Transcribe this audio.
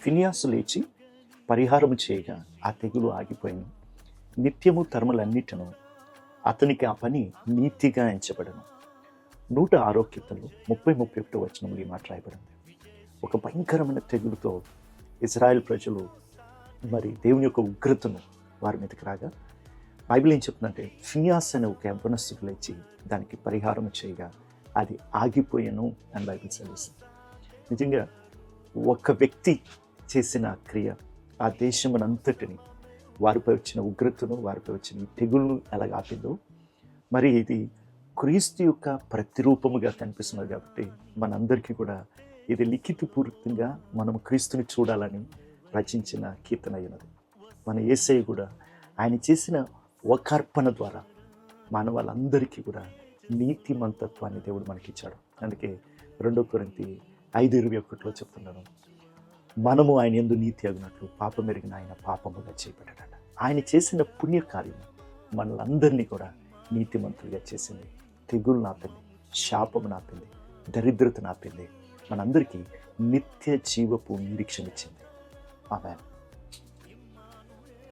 ఫినియాసు లేచి పరిహారము చేయగా ఆ తెగులు ఆగిపోయాను నిత్యము తరములన్నిటిను అతనికి ఆ పని నీతిగా ఎంచబడను. నూట ఆరో కీర్తనలు ముప్పై ముప్పై ఒకటో వచనములు ఈ మాట రాయబడింది. ఒక భయంకరమైన తెగులుతో ఇజ్రాయెల్ ప్రజలు మరి దేవుని యొక్క ఉగ్రతను వారి మీదకి రాగా బైబిల్ ఏం చెప్తుందంటే ఫినియాస్ అనే ఒక యవ్వనస్తుడు లేచి దానికి పరిహారం చేయగా అది ఆగిపోయాను అని బైబిల్ సెలవుస్తుంది. నిజంగా ఒక వ్యక్తి చేసిన ఆ క్రియ ఆ దేశమునంతటిని వారిపై వచ్చిన ఉగ్రతను వారిపై వచ్చిన ఈ తెగుళ్ళు ఎలాగ ఆపిందో మరి ఇది క్రీస్తు యొక్క ప్రతిరూపముగా కనిపిస్తున్నది కాబట్టి మనందరికీ కూడా ఇది లిఖితపూర్వకంగా మనం క్రీస్తుని చూడాలని రచించిన కీర్తన అయినది. మన ఏసై కూడా ఆయన చేసిన ఒకర్పణ ద్వారా మానవాళ్ళందరికీ కూడా నీతి మంతత్వాన్ని దేవుడు మనకిచ్చాడు. అందుకే రెండో కొరింతి ఐదు ఇరవై ఒకటిలో చెప్తున్నాను. మనము ఆయన ఎందు నీతి అగినట్లు పాపం ఎరిగిన ఆయన పాపముగా చేపట్టాడట. ఆయన చేసిన పుణ్యకార్యం మనలందరినీ కూడా నీతిమంతులుగా చేసింది. తెగులు నాపింది శాపము నాపింది దరిద్రత నాపింది. మనందరికీ నిత్య జీవపు నిరీక్షణ ఇచ్చింది. ఆమె